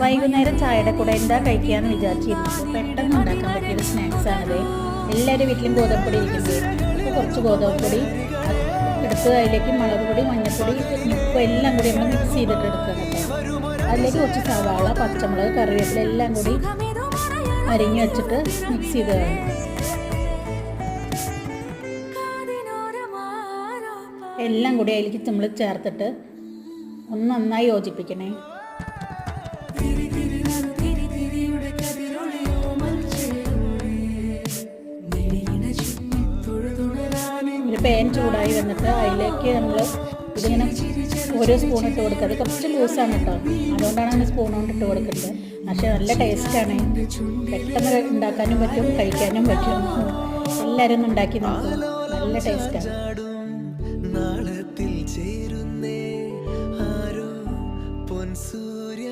വൈകുന്നേരം ചായയുടെ കൂടെ എന്താ കഴിക്കാന്ന് വിചാരിച്ചിരുന്നു. പെട്ടെന്ന് ഉണ്ടാക്കാൻ പറ്റിയൊരു സ്നാക്സ് ആണത്. എല്ലാവരും വീട്ടിലും ഗോതമ്പൊടി ഇരിക്കുന്നത് അപ്പോൾ കുറച്ച് ഗോതമ്പൊടി എടുത്ത് അതിലേക്ക് മുളക് പൊടി മഞ്ഞൾപ്പൊടി ഉപ്പ് എല്ലാം കൂടി നമ്മൾ മിക്സ് ചെയ്തിട്ട് എടുക്കണം കേട്ടോ. അതിലേക്ക് കുറച്ച് സവാള പച്ചമുളക് കറിവേപ്പില എല്ലാം കൂടി അരിഞ്ഞു വെച്ചിട്ട് മിക്സ് ചെയ്ത് എല്ലാം കൂടി അതിലേക്ക് നമ്മൾ ചേർത്തിട്ട് ഒന്ന് നന്നായി യോജിപ്പിക്കണേ. പാൻ ചൂടായി വന്നിട്ട് അതിലേക്ക് നമ്മൾ ഇതിങ്ങനെ ഓരോ സ്പൂൺ ഇട്ട് കൊടുക്കുക. അത് കുറച്ച് ലൂസാണ് കേട്ടോ അതുകൊണ്ടാണ് അങ്ങനെ സ്പൂൺ കൊണ്ട് ഇട്ട് കൊടുക്കുന്നത്. പക്ഷേ നല്ല ടേസ്റ്റാണ് പെട്ടെന്ന് ഉണ്ടാക്കാനും പറ്റും കഴിക്കാനും പറ്റും. എല്ലാവരും ഉണ്ടാക്കി നോക്കും. നല്ല ടേസ്റ്റാണ് ചേരുന്നേ ആരോ